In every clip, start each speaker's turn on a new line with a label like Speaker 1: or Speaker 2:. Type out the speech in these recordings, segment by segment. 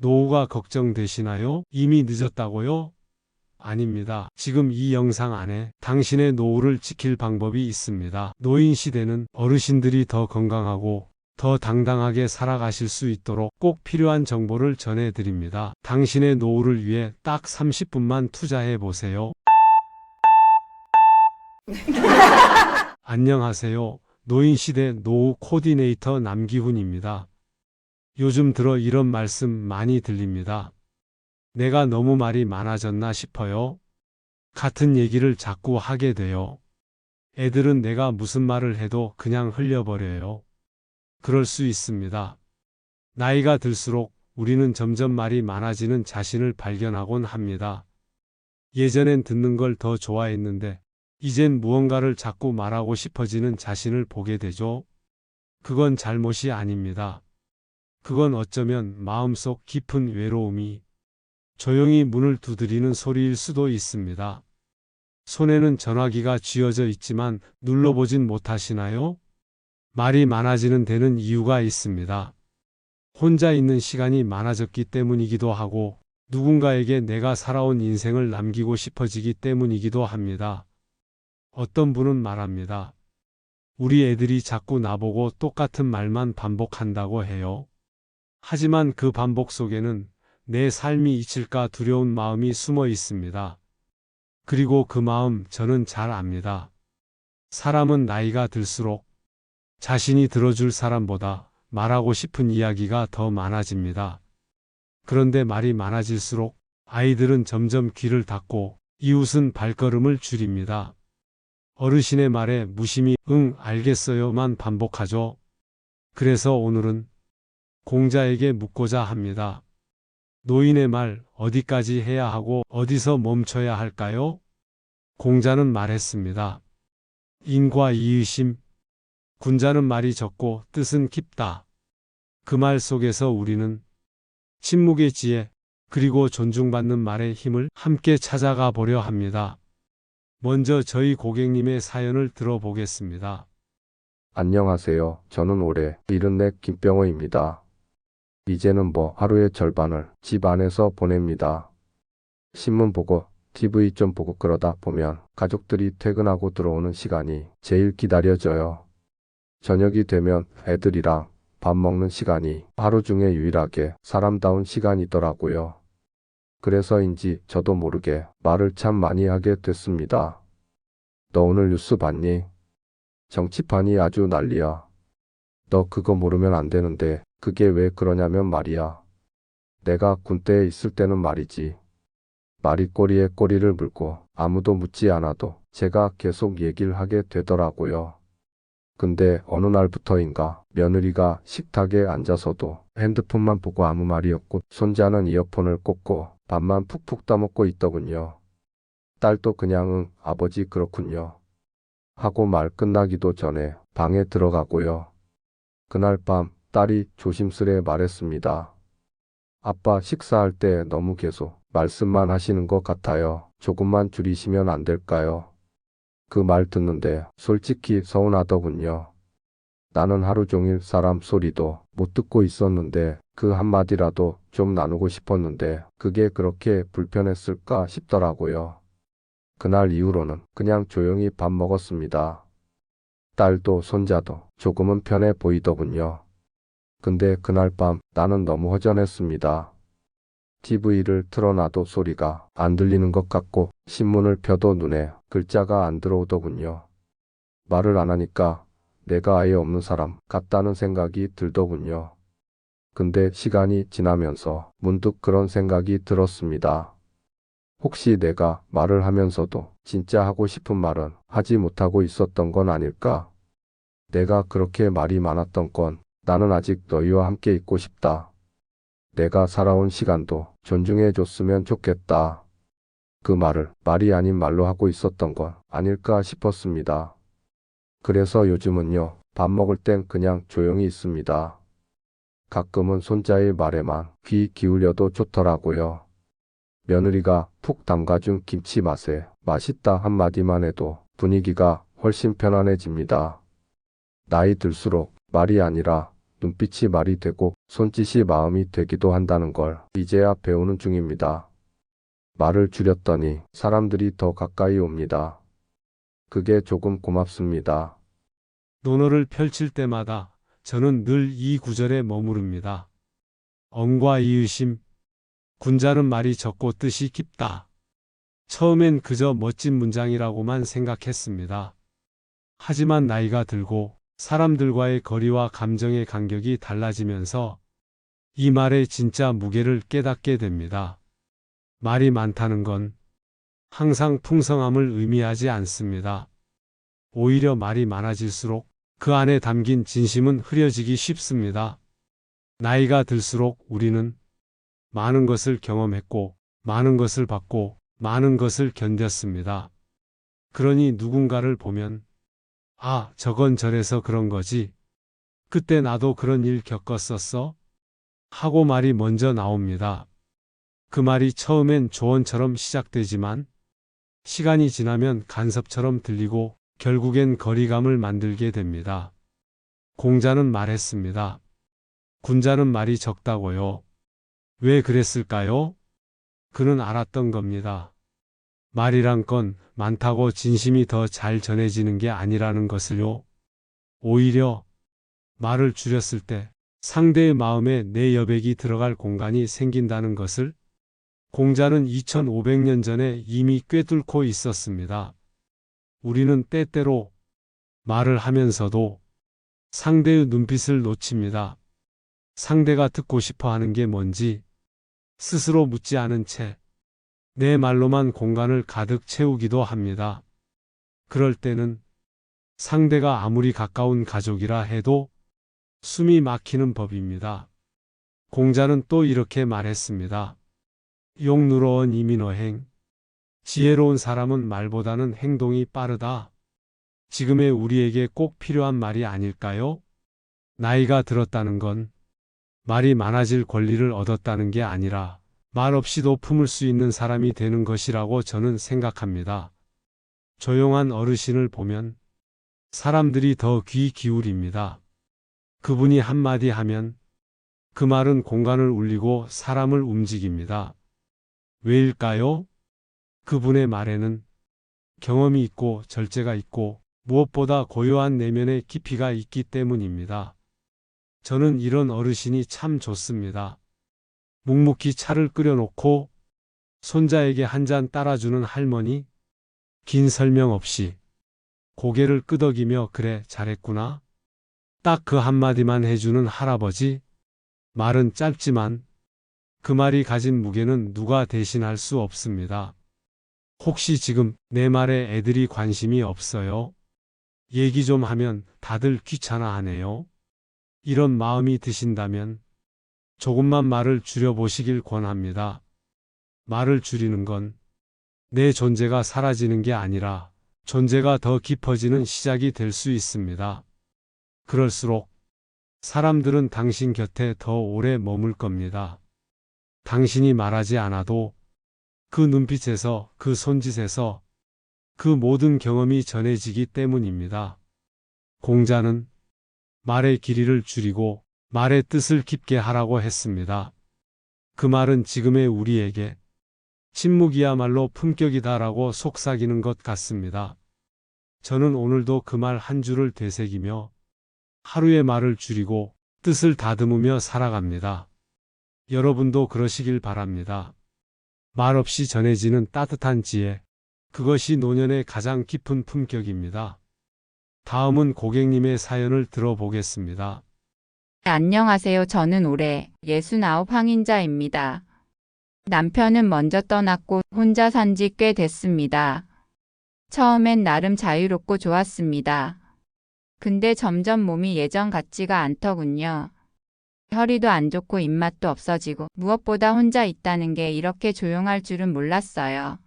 Speaker 1: 노후가 걱정되시나요? 이미 늦었다고요? 아닙니다. 지금 이 영상 안에 당신의 노후를 지킬 방법이 있습니다. 노인 시대는 어르신들이 더 건강하고 더 당당하게 살아가실 수 있도록 꼭 필요한 정보를 전해드립니다. 당신의 노후를 위해 딱 30분만 투자해 보세요. 안녕하세요. 노인시대 노후 코디네이터 남기훈입니다. 요즘 들어 이런 말씀 많이 들립니다. 내가 너무 말이 많아졌나 싶어요. 같은 얘기를 자꾸 하게 돼요. 애들은 내가 무슨 말을 해도 그냥 흘려버려요. 그럴 수 있습니다. 나이가 들수록 우리는 점점 말이 많아지는 자신을 발견하곤 합니다. 예전엔 듣는 걸 더 좋아했는데, 이젠 무언가를 자꾸 말하고 싶어지는 자신을 보게 되죠. 그건 잘못이 아닙니다. 그건 어쩌면 마음속 깊은 외로움이 조용히 문을 두드리는 소리일 수도 있습니다. 손에는 전화기가 쥐어져 있지만 눌러보진 못하시나요? 말이 많아지는 데는 이유가 있습니다. 혼자 있는 시간이 많아졌기 때문이기도 하고 누군가에게 내가 살아온 인생을 남기고 싶어지기 때문이기도 합니다. 어떤 분은 말합니다. 우리 애들이 자꾸 나보고 똑같은 말만 반복한다고 해요. 하지만 그 반복 속에는 내 삶이 잊힐까 두려운 마음이 숨어 있습니다. 그리고 그 마음 저는 잘 압니다. 사람은 나이가 들수록 자신이 들어줄 사람보다 말하고 싶은 이야기가 더 많아집니다. 그런데 말이 많아질수록 아이들은 점점 귀를 닫고 이웃은 발걸음을 줄입니다. 어르신의 말에 무심히 응, 알겠어요만 반복하죠. 그래서 오늘은 공자에게 묻고자 합니다. 노인의 말 어디까지 해야 하고 어디서 멈춰야 할까요? 공자는 말했습니다. 인과 이의심. 군자는 말이 적고 뜻은 깊다. 그 말 속에서 우리는 침묵의 지혜, 그리고 존중받는 말의 힘을 함께 찾아가 보려 합니다. 먼저 저희 고객님의 사연을 들어보겠습니다.
Speaker 2: 안녕하세요. 저는 올해 74 김병호입니다. 이제는 뭐 하루의 절반을 집 안에서 보냅니다. 신문 보고 TV 좀 보고 그러다 보면 가족들이 퇴근하고 들어오는 시간이 제일 기다려져요. 저녁이 되면 애들이랑 밥 먹는 시간이 하루 중에 유일하게 사람다운 시간이더라고요. 그래서인지 저도 모르게 말을 참 많이 하게 됐습니다. 너 오늘 뉴스 봤니? 정치판이 아주 난리야. 너 그거 모르면 안 되는데 그게 왜 그러냐면 말이야. 내가 군대에 있을 때는 말이지. 말이 꼬리에 꼬리를 물고 아무도 묻지 않아도 제가 계속 얘기를 하게 되더라고요. 근데 어느 날부터인가 며느리가 식탁에 앉아서도 핸드폰만 보고 아무 말이 없고 손자는 이어폰을 꽂고 밥만 푹푹 따먹고 있더군요. 딸도 그냥 응, 아버지 그렇군요. 하고 말 끝나기도 전에 방에 들어가고요. 그날 밤 딸이 조심스레 말했습니다. 아빠 식사할 때 너무 계속 말씀만 하시는 것 같아요. 조금만 줄이시면 안 될까요? 그 말 듣는데 솔직히 서운하더군요. 나는 하루 종일 사람 소리도 못 듣고 있었는데 그 한마디라도 좀 나누고 싶었는데 그게 그렇게 불편했을까 싶더라고요. 그날 이후로는 그냥 조용히 밥 먹었습니다. 딸도 손자도 조금은 편해 보이더군요. 근데 그날 밤 나는 너무 허전했습니다. TV를 틀어놔도 소리가 안 들리는 것 같고 신문을 펴도 눈에 글자가 안 들어오더군요. 말을 안 하니까 내가 아예 없는 사람 같다는 생각이 들더군요. 근데 시간이 지나면서 문득 그런 생각이 들었습니다. 혹시 내가 말을 하면서도 진짜 하고 싶은 말은 하지 못하고 있었던 건 아닐까? 내가 그렇게 말이 많았던 건 나는 아직 너희와 함께 있고 싶다. 내가 살아온 시간도 존중해 줬으면 좋겠다. 그 말을 말이 아닌 말로 하고 있었던 건 아닐까 싶었습니다. 그래서 요즘은요, 밥 먹을 땐 그냥 조용히 있습니다. 가끔은 손자의 말에만 귀 기울여도 좋더라고요. 며느리가 푹 담가준 김치 맛에 맛있다 한마디만 해도 분위기가 훨씬 편안해집니다. 나이 들수록 말이 아니라 눈빛이 말이 되고 손짓이 마음이 되기도 한다는 걸 이제야 배우는 중입니다. 말을 줄였더니 사람들이 더 가까이 옵니다. 그게 조금 고맙습니다.
Speaker 1: 논어를 펼칠 때마다 저는 늘 이 구절에 머무릅니다. 엄과 이의심, 군자는 말이 적고 뜻이 깊다. 처음엔 그저 멋진 문장이라고만 생각했습니다. 하지만 나이가 들고 사람들과의 거리와 감정의 간격이 달라지면서 이 말의 진짜 무게를 깨닫게 됩니다. 말이 많다는 건 항상 풍성함을 의미하지 않습니다. 오히려 말이 많아질수록 그 안에 담긴 진심은 흐려지기 쉽습니다. 나이가 들수록 우리는 많은 것을 경험했고, 많은 것을 받고, 많은 것을 견뎠습니다. 그러니 누군가를 보면, 아, 저건 저래서 그런 거지. 그때 나도 그런 일 겪었었어? 하고 말이 먼저 나옵니다. 그 말이 처음엔 조언처럼 시작되지만, 시간이 지나면 간섭처럼 들리고 결국엔 거리감을 만들게 됩니다. 공자는 말했습니다. 군자는 말이 적다고요. 왜 그랬을까요? 그는 알았던 겁니다. 말이란 건 많다고 진심이 더 잘 전해지는 게 아니라는 것을요. 오히려 말을 줄였을 때 상대의 마음에 내 여백이 들어갈 공간이 생긴다는 것을 공자는 2500년 전에 이미 꿰뚫고 있었습니다. 우리는 때때로 말을 하면서도 상대의 눈빛을 놓칩니다. 상대가 듣고 싶어 하는 게 뭔지 스스로 묻지 않은 채 내 말로만 공간을 가득 채우기도 합니다. 그럴 때는 상대가 아무리 가까운 가족이라 해도 숨이 막히는 법입니다. 공자는 또 이렇게 말했습니다. 용누러원 이민어행. 지혜로운 사람은 말보다는 행동이 빠르다. 지금의 우리에게 꼭 필요한 말이 아닐까요? 나이가 들었다는 건 말이 많아질 권리를 얻었다는 게 아니라 말 없이도 품을 수 있는 사람이 되는 것이라고 저는 생각합니다. 조용한 어르신을 보면 사람들이 더 귀 기울입니다. 그분이 한마디 하면 그 말은 공간을 울리고 사람을 움직입니다. 왜일까요? 그분의 말에는 경험이 있고 절제가 있고 무엇보다 고요한 내면의 깊이가 있기 때문입니다. 저는 이런 어르신이 참 좋습니다. 묵묵히 차를 끓여놓고 손자에게 한 잔 따라주는 할머니, 긴 설명 없이 고개를 끄덕이며 그래 잘했구나. 딱 그 한마디만 해주는 할아버지, 말은 짧지만 그 말이 가진 무게는 누가 대신할 수 없습니다. 혹시 지금 내 말에 애들이 관심이 없어요? 얘기 좀 하면 다들 귀찮아 하네요. 이런 마음이 드신다면 조금만 말을 줄여보시길 권합니다. 말을 줄이는 건 내 존재가 사라지는 게 아니라 존재가 더 깊어지는 시작이 될 수 있습니다. 그럴수록 사람들은 당신 곁에 더 오래 머물 겁니다. 당신이 말하지 않아도 그 눈빛에서, 그 손짓에서 그 모든 경험이 전해지기 때문입니다. 공자는 말의 길이를 줄이고 말의 뜻을 깊게 하라고 했습니다. 그 말은 지금의 우리에게 침묵이야말로 품격이다라고 속삭이는 것 같습니다. 저는 오늘도 그 말 한 줄을 되새기며 하루의 말을 줄이고 뜻을 다듬으며 살아갑니다. 여러분도 그러시길 바랍니다. 말 없이 전해지는 따뜻한 지혜. 그것이 노년의 가장 깊은 품격입니다. 다음은 고객님의 사연을 들어보겠습니다.
Speaker 3: 안녕하세요. 저는 올해 69 황인자입니다. 남편은 먼저 떠났고 혼자 산 지 꽤 됐습니다. 처음엔 나름 자유롭고 좋았습니다. 근데 점점 몸이 예전 같지가 않더군요. 허리도 안 좋고 입맛도 없어지고 무엇보다 혼자 있다는 게 이렇게 조용할 줄은 몰랐어요.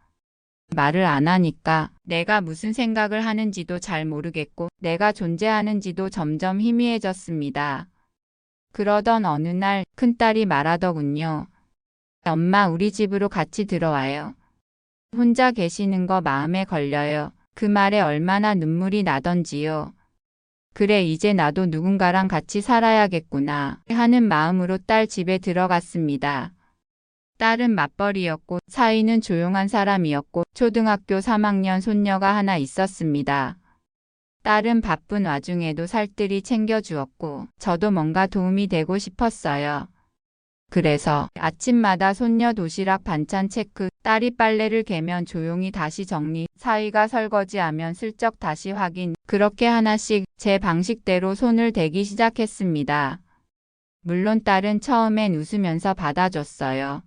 Speaker 3: 말을 안 하니까 내가 무슨 생각을 하는지도 잘 모르겠고 내가 존재하는지도 점점 희미해졌습니다. 그러던 어느 날 큰딸이 말하더군요. 엄마 우리 집으로 같이 들어와요. 혼자 계시는 거 마음에 걸려요. 그 말에 얼마나 눈물이 나던지요. 그래, 이제 나도 누군가랑 같이 살아야겠구나 하는 마음으로 딸 집에 들어갔습니다. 딸은 맞벌이였고 사위는 조용한 사람이었고 초등학교 3학년 손녀가 하나 있었습니다. 딸은 바쁜 와중에도 살뜰히 챙겨주었고 저도 뭔가 도움이 되고 싶었어요. 그래서 아침마다 손녀 도시락 반찬 체크, 딸이 빨래를 개면 조용히 다시 정리, 사위가 설거지하면 슬쩍 다시 확인, 그렇게 하나씩 제 방식대로 손을 대기 시작했습니다. 물론 딸은 처음엔 웃으면서 받아줬어요.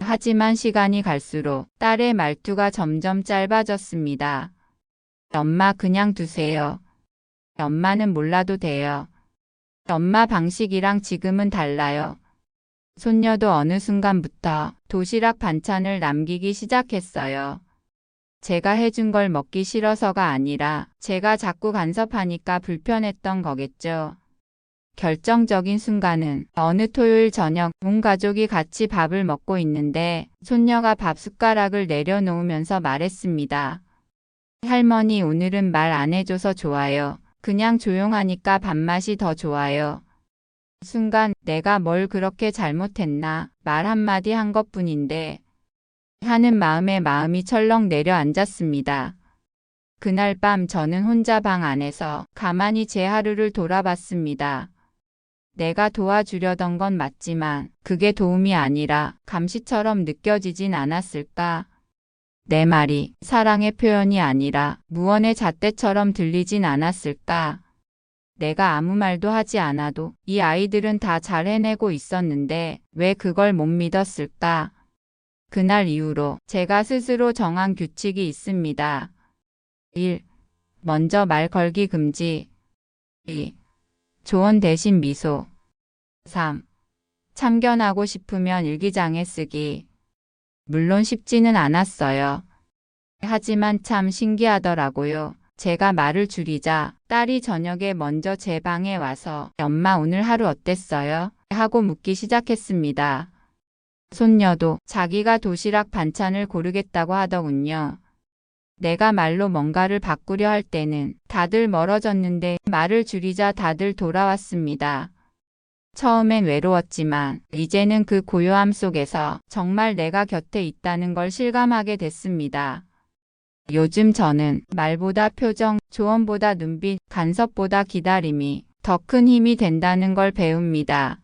Speaker 3: 하지만 시간이 갈수록 딸의 말투가 점점 짧아졌습니다. 엄마 그냥 두세요. 엄마는 몰라도 돼요. 엄마 방식이랑 지금은 달라요. 손녀도 어느 순간부터 도시락 반찬을 남기기 시작했어요. 제가 해준 걸 먹기 싫어서가 아니라 제가 자꾸 간섭하니까 불편했던 거겠죠. 결정적인 순간은 어느 토요일 저녁 온 가족이 같이 밥을 먹고 있는데 손녀가 밥 숟가락을 내려놓으면서 말했습니다. 할머니 오늘은 말 안 해줘서 좋아요. 그냥 조용하니까 밥맛이 더 좋아요. 순간 내가 뭘 그렇게 잘못했나 말 한마디 한 것뿐인데 하는 마음에 마음이 철렁 내려앉았습니다. 그날 밤 저는 혼자 방 안에서 가만히 제 하루를 돌아봤습니다. 내가 도와주려던 건 맞지만 그게 도움이 아니라 감시처럼 느껴지진 않았을까? 내 말이 사랑의 표현이 아니라 무언의 잣대처럼 들리진 않았을까? 내가 아무 말도 하지 않아도 이 아이들은 다 잘 해내고 있었는데 왜 그걸 못 믿었을까? 그날 이후로 제가 스스로 정한 규칙이 있습니다. 1. 먼저 말 걸기 금지. 2. 조언 대신 미소. 3. 참견하고 싶으면 일기장에 쓰기. 물론 쉽지는 않았어요. 하지만 참 신기하더라고요. 제가 말을 줄이자 딸이 저녁에 먼저 제 방에 와서 엄마 오늘 하루 어땠어요? 하고 묻기 시작했습니다. 손녀도 자기가 도시락 반찬을 고르겠다고 하더군요. 내가 말로 뭔가를 바꾸려 할 때는 다들 멀어졌는데 말을 줄이자 다들 돌아왔습니다. 처음엔 외로웠지만 이제는 그 고요함 속에서 정말 내가 곁에 있다는 걸 실감하게 됐습니다. 요즘 저는 말보다 표정, 조언보다 눈빛, 간섭보다 기다림이 더 큰 힘이 된다는 걸 배웁니다.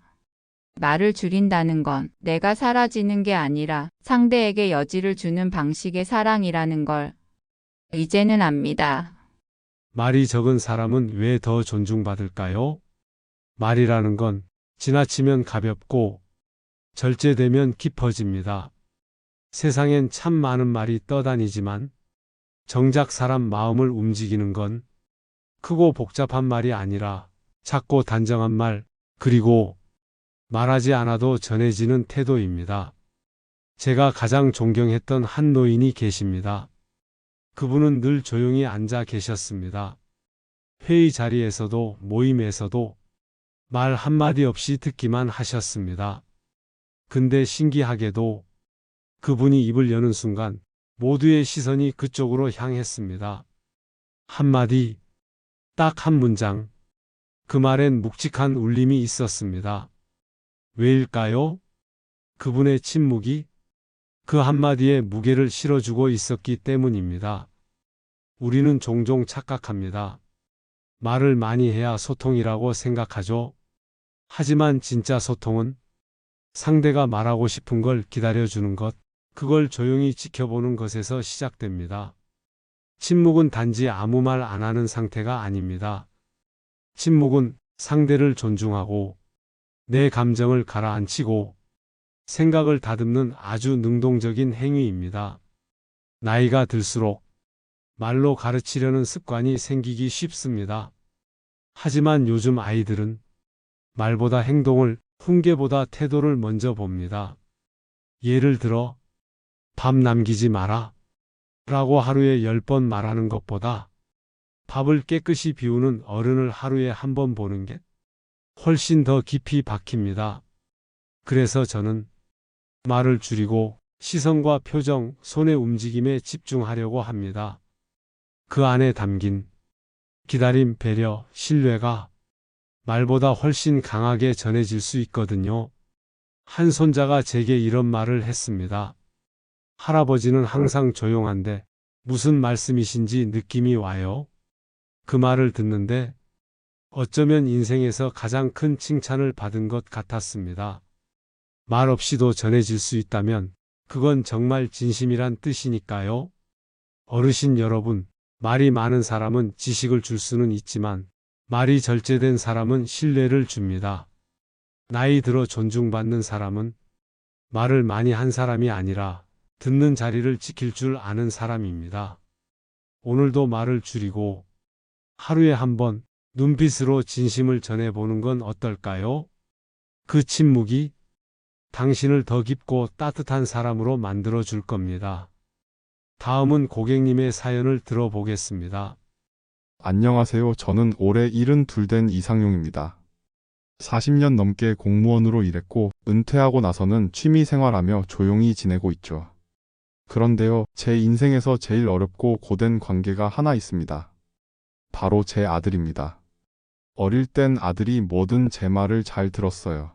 Speaker 3: 말을 줄인다는 건 내가 사라지는 게 아니라 상대에게 여지를 주는 방식의 사랑이라는 걸 이제는 압니다.
Speaker 1: 말이 적은 사람은 왜 더 존중받을까요? 말이라는 건 지나치면 가볍고 절제되면 깊어집니다. 세상엔 참 많은 말이 떠다니지만 정작 사람 마음을 움직이는 건 크고 복잡한 말이 아니라 작고 단정한 말, 그리고 말하지 않아도 전해지는 태도입니다. 제가 가장 존경했던 한 노인이 계십니다. 그분은 늘 조용히 앉아 계셨습니다. 회의 자리에서도 모임에서도 말 한마디 없이 듣기만 하셨습니다. 근데 신기하게도 그분이 입을 여는 순간 모두의 시선이 그쪽으로 향했습니다. 한마디, 딱 한 문장. 그 말엔 묵직한 울림이 있었습니다. 왜일까요? 그분의 침묵이 그 한마디에 무게를 실어주고 있었기 때문입니다. 우리는 종종 착각합니다. 말을 많이 해야 소통이라고 생각하죠. 하지만 진짜 소통은 상대가 말하고 싶은 걸 기다려주는 것, 그걸 조용히 지켜보는 것에서 시작됩니다. 침묵은 단지 아무 말 안 하는 상태가 아닙니다. 침묵은 상대를 존중하고 내 감정을 가라앉히고 생각을 다듬는 아주 능동적인 행위입니다. 나이가 들수록 말로 가르치려는 습관이 생기기 쉽습니다. 하지만 요즘 아이들은 말보다 행동을, 훈계보다 태도를 먼저 봅니다. 예를 들어, 밥 남기지 마라. 라고 하루에 열 번 말하는 것보다 밥을 깨끗이 비우는 어른을 하루에 한 번 보는 게 훨씬 더 깊이 박힙니다. 그래서 저는 말을 줄이고 시선과 표정, 손의 움직임에 집중하려고 합니다. 그 안에 담긴 기다림, 배려, 신뢰가 말보다 훨씬 강하게 전해질 수 있거든요. 한 손자가 제게 이런 말을 했습니다. 할아버지는 항상 조용한데 무슨 말씀이신지 느낌이 와요. 그 말을 듣는데 어쩌면 인생에서 가장 큰 칭찬을 받은 것 같았습니다. 말 없이도 전해질 수 있다면 그건 정말 진심이란 뜻이니까요. 어르신 여러분, 말이 많은 사람은 지식을 줄 수는 있지만 말이 절제된 사람은 신뢰를 줍니다. 나이 들어 존중받는 사람은 말을 많이 한 사람이 아니라 듣는 자리를 지킬 줄 아는 사람입니다. 오늘도 말을 줄이고 하루에 한 번 눈빛으로 진심을 전해보는 건 어떨까요? 그 침묵이 당신을 더 깊고 따뜻한 사람으로 만들어 줄 겁니다. 다음은 고객님의 사연을 들어보겠습니다.
Speaker 4: 안녕하세요. 저는 올해 72된 이상용입니다. 40년 넘게 공무원으로 일했고 은퇴하고 나서는 취미 생활하며 조용히 지내고 있죠. 그런데요, 제 인생에서 제일 어렵고 고된 관계가 하나 있습니다. 바로 제 아들입니다. 어릴 땐 아들이 뭐든 제 말을 잘 들었어요.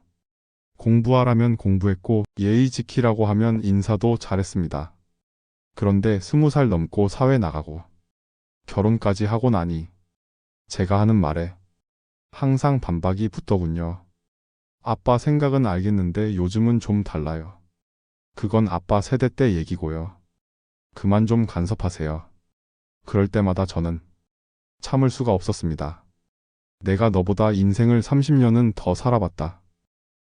Speaker 4: 공부하라면 공부했고 예의 지키라고 하면 인사도 잘했습니다. 그런데 20살 넘고 사회 나가고 결혼까지 하고 나니 제가 하는 말에 항상 반박이 붙더군요. 아빠 생각은 알겠는데 요즘은 좀 달라요. 그건 아빠 세대 때 얘기고요. 그만 좀 간섭하세요. 그럴 때마다 저는 참을 수가 없었습니다. 내가 너보다 인생을 30년은 더 살아봤다.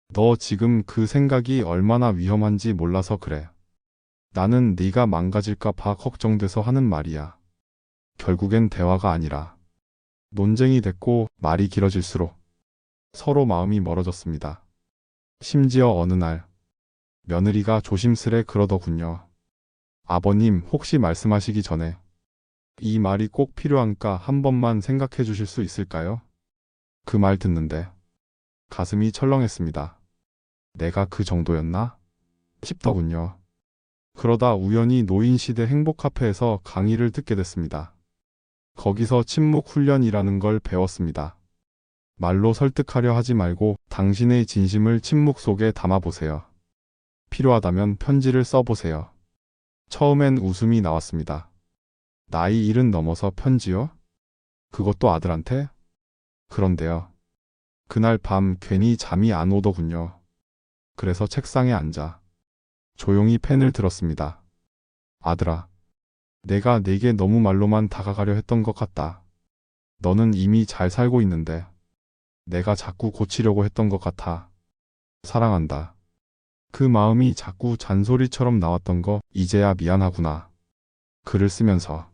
Speaker 4: 너 지금 그 생각이 얼마나 위험한지 몰라서 그래. 나는 네가 망가질까 봐 걱정돼서 하는 말이야. 결국엔 대화가 아니라 논쟁이 됐고 말이 길어질수록 서로 마음이 멀어졌습니다. 심지어 어느 날 며느리가 조심스레 그러더군요. 아버님 혹시 말씀하시기 전에 이 말이 꼭 필요한가 한 번만 생각해 주실 수 있을까요? 그 말 듣는데 가슴이 철렁했습니다. 내가 그 정도였나? 싶더군요. 그러다 우연히 노인시대 행복카페에서 강의를 듣게 됐습니다. 거기서 침묵 훈련이라는 걸 배웠습니다. 말로 설득하려 하지 말고 당신의 진심을 침묵 속에 담아보세요. 필요하다면 편지를 써보세요. 처음엔 웃음이 나왔습니다. 나이 일은 넘어서 편지요? 그것도 아들한테? 그런데요. 그날 밤 괜히 잠이 안 오더군요. 그래서 책상에 앉아 조용히 펜을 들었습니다. 아들아, 내가 내게 너무 말로만 다가가려 했던 것 같다. 너는 이미 잘 살고 있는데 내가 자꾸 고치려고 했던 것 같아. 사랑한다. 그 마음이 자꾸 잔소리처럼 나왔던 거 이제야 미안하구나. 글을 쓰면서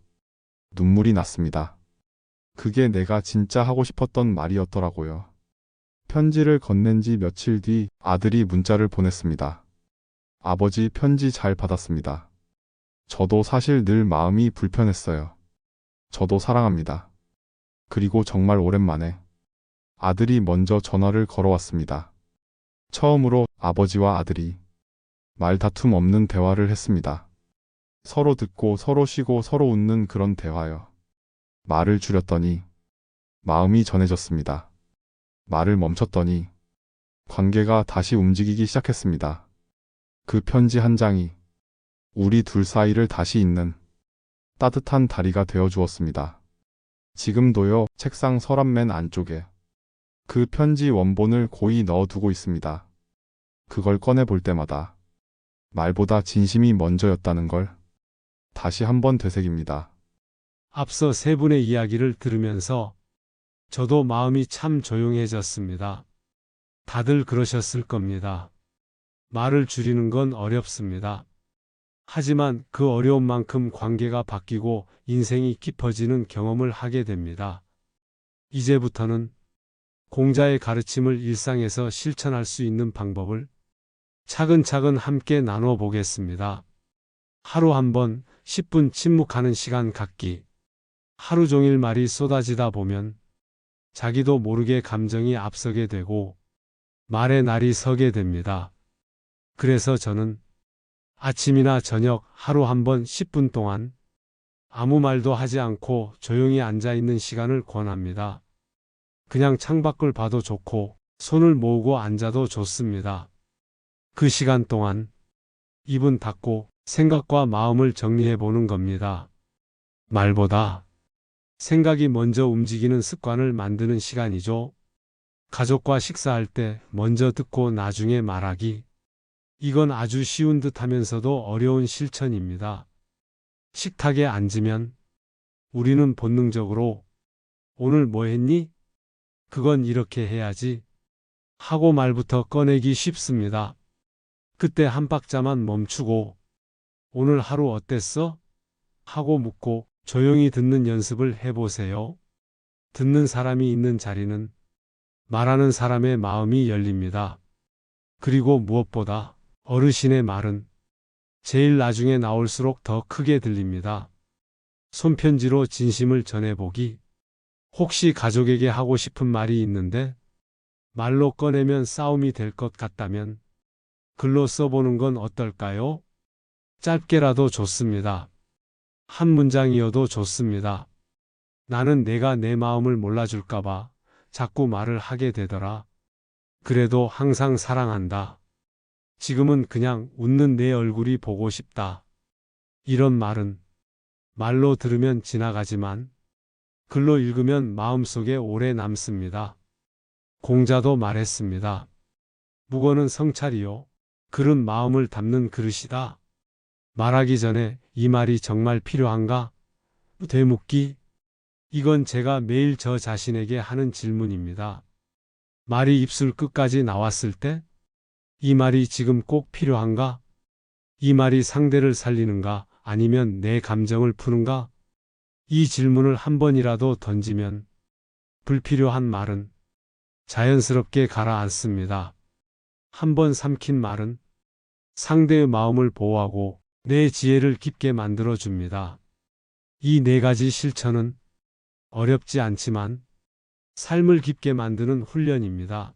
Speaker 4: 눈물이 났습니다. 그게 내가 진짜 하고 싶었던 말이었더라고요. 편지를 건넨 지 며칠 뒤 아들이 문자를 보냈습니다. 아버지 편지 잘 받았습니다. 저도 사실 늘 마음이 불편했어요. 저도 사랑합니다. 그리고 정말 오랜만에 아들이 먼저 전화를 걸어왔습니다. 처음으로 아버지와 아들이 말다툼 없는 대화를 했습니다. 서로 듣고 서로 쉬고 서로 웃는 그런 대화요. 말을 줄였더니 마음이 전해졌습니다. 말을 멈췄더니 관계가 다시 움직이기 시작했습니다. 그 편지 한 장이 우리 둘 사이를 다시 잇는 따뜻한 다리가 되어 주었습니다. 지금도요, 책상 서랍 맨 안쪽에 그 편지 원본을 고이 넣어두고 있습니다. 그걸 꺼내 볼 때마다 말보다 진심이 먼저였다는 걸 다시 한번 되새깁니다.
Speaker 1: 앞서 세 분의 이야기를 들으면서 저도 마음이 참 조용해졌습니다. 다들 그러셨을 겁니다. 말을 줄이는 건 어렵습니다. 하지만 그 어려운 만큼 관계가 바뀌고 인생이 깊어지는 경험을 하게 됩니다. 이제부터는 공자의 가르침을 일상에서 실천할 수 있는 방법을 차근차근 함께 나눠 보겠습니다. 하루 한 번 10분 침묵하는 시간 갖기. 하루 종일 말이 쏟아지다 보면 자기도 모르게 감정이 앞서게 되고 말의 날이 서게 됩니다. 그래서 저는 아침이나 저녁 하루 한 번 10분 동안 아무 말도 하지 않고 조용히 앉아 있는 시간을 권합니다. 그냥 창밖을 봐도 좋고 손을 모으고 앉아도 좋습니다. 그 시간 동안 입은 닫고 생각과 마음을 정리해 보는 겁니다. 말보다 생각이 먼저 움직이는 습관을 만드는 시간이죠. 가족과 식사할 때 먼저 듣고 나중에 말하기. 이건 아주 쉬운 듯 하면서도 어려운 실천입니다. 식탁에 앉으면 우리는 본능적으로 오늘 뭐 했니? 그건 이렇게 해야지. 하고 말부터 꺼내기 쉽습니다. 그때 한 박자만 멈추고 오늘 하루 어땠어? 하고 묻고 조용히 듣는 연습을 해보세요. 듣는 사람이 있는 자리는 말하는 사람의 마음이 열립니다. 그리고 무엇보다 어르신의 말은 제일 나중에 나올수록 더 크게 들립니다. 손편지로 진심을 전해보기. 혹시 가족에게 하고 싶은 말이 있는데 말로 꺼내면 싸움이 될 것 같다면 글로 써보는 건 어떨까요? 짧게라도 좋습니다. 한 문장이어도 좋습니다. 나는 내가 내 마음을 몰라줄까봐 자꾸 말을 하게 되더라. 그래도 항상 사랑한다. 지금은 그냥 웃는 내 얼굴이 보고 싶다. 이런 말은 말로 들으면 지나가지만 글로 읽으면 마음속에 오래 남습니다. 공자도 말했습니다. 묵어는 성찰이요. 글은 마음을 담는 그릇이다. 말하기 전에 이 말이 정말 필요한가? 되묻기. 이건 제가 매일 저 자신에게 하는 질문입니다. 말이 입술 끝까지 나왔을 때, 이 말이 지금 꼭 필요한가? 이 말이 상대를 살리는가? 아니면 내 감정을 푸는가? 이 질문을 한 번이라도 던지면 불필요한 말은 자연스럽게 가라앉습니다. 한 번 삼킨 말은 상대의 마음을 보호하고 내 지혜를 깊게 만들어 줍니다. 이 네 가지 실천은 어렵지 않지만 삶을 깊게 만드는 훈련입니다.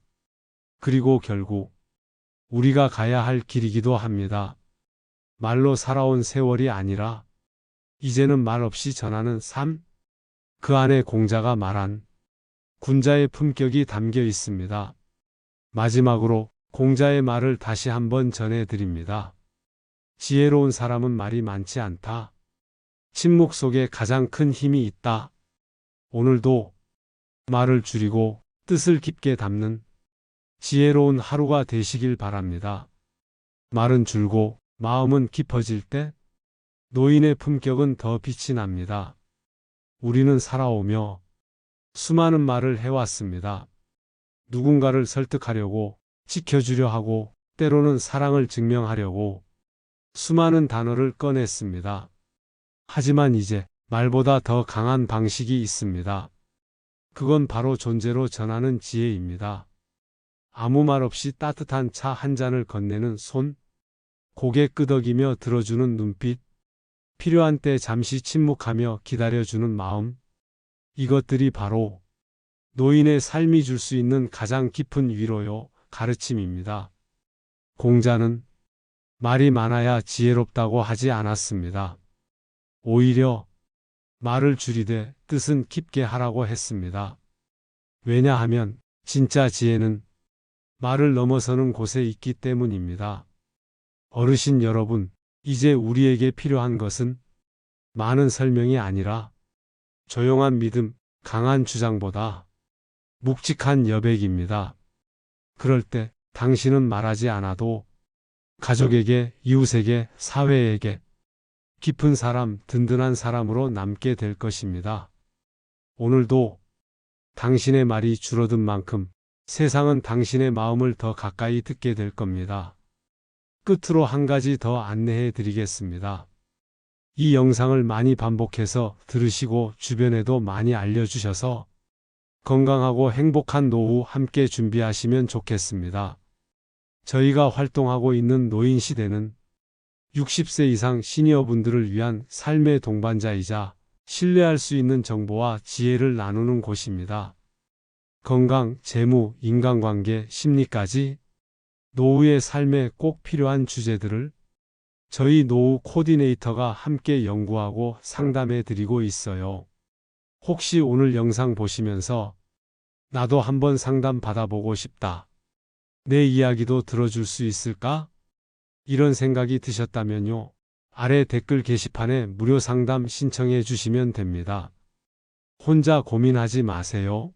Speaker 1: 그리고 결국 우리가 가야 할 길이기도 합니다. 말로 살아온 세월이 아니라 이제는 말 없이 전하는 삶? 그 안에 공자가 말한 군자의 품격이 담겨 있습니다. 마지막으로 공자의 말을 다시 한번 전해드립니다. 지혜로운 사람은 말이 많지 않다. 침묵 속에 가장 큰 힘이 있다. 오늘도 말을 줄이고 뜻을 깊게 담는 지혜로운 하루가 되시길 바랍니다. 말은 줄고 마음은 깊어질 때 노인의 품격은 더 빛이 납니다. 우리는 살아오며 수많은 말을 해왔습니다. 누군가를 설득하려고 지켜주려 하고 때로는 사랑을 증명하려고 수많은 단어를 꺼냈습니다. 하지만 이제 말보다 더 강한 방식이 있습니다. 그건 바로 존재로 전하는 지혜입니다. 아무 말 없이 따뜻한 차 한 잔을 건네는 손, 고개 끄덕이며 들어주는 눈빛, 필요한 때 잠시 침묵하며 기다려주는 마음, 이것들이 바로 노인의 삶이 줄 수 있는 가장 깊은 위로요, 가르침입니다. 공자는 말이 많아야 지혜롭다고 하지 않았습니다. 오히려 말을 줄이되 뜻은 깊게 하라고 했습니다. 왜냐하면 진짜 지혜는 말을 넘어서는 곳에 있기 때문입니다. 어르신 여러분, 이제 우리에게 필요한 것은 많은 설명이 아니라 조용한 믿음, 강한 주장보다 묵직한 여백입니다. 그럴 때 당신은 말하지 않아도 가족에게, 이웃에게, 사회에게 깊은 사람, 든든한 사람으로 남게 될 것입니다. 오늘도 당신의 말이 줄어든 만큼 세상은 당신의 마음을 더 가까이 듣게 될 겁니다. 끝으로 한 가지 더 안내해 드리겠습니다. 이 영상을 많이 반복해서 들으시고 주변에도 많이 알려주셔서 건강하고 행복한 노후 함께 준비하시면 좋겠습니다. 저희가 활동하고 있는 노인 시대는 60세 이상 시니어분들을 위한 삶의 동반자이자 신뢰할 수 있는 정보와 지혜를 나누는 곳입니다. 건강, 재무, 인간관계, 심리까지 노후의 삶에 꼭 필요한 주제들을 저희 노후 코디네이터가 함께 연구하고 상담해 드리고 있어요. 혹시 오늘 영상 보시면서 나도 한번 상담 받아보고 싶다. 내 이야기도 들어줄 수 있을까? 이런 생각이 드셨다면요. 아래 댓글 게시판에 무료 상담 신청해 주시면 됩니다. 혼자 고민하지 마세요.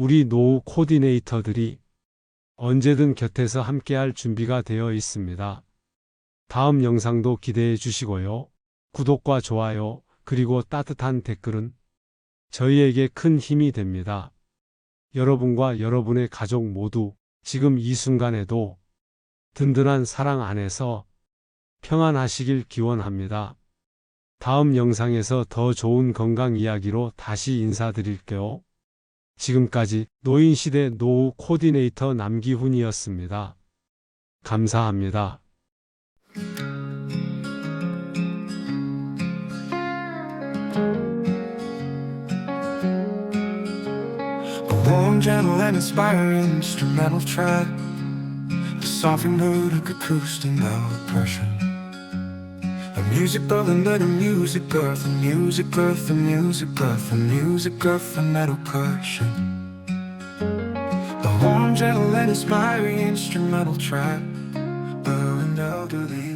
Speaker 1: 우리 노후 코디네이터들이 언제든 곁에서 함께할 준비가 되어 있습니다. 다음 영상도 기대해 주시고요. 구독과 좋아요, 그리고 따뜻한 댓글은 저희에게 큰 힘이 됩니다. 여러분과 여러분의 가족 모두 지금 이 순간에도 든든한 사랑 안에서 평안하시길 기원합니다. 다음 영상에서 더 좋은 건강 이야기로 다시 인사드릴게요. 지금까지 노인시대 노후 코디네이터 남기훈이었습니다. 감사합니다.
Speaker 5: music of another music of the music of the music of the music of the metal cushion. The warm, gentle, and inspiring instrumental track, blowing out to the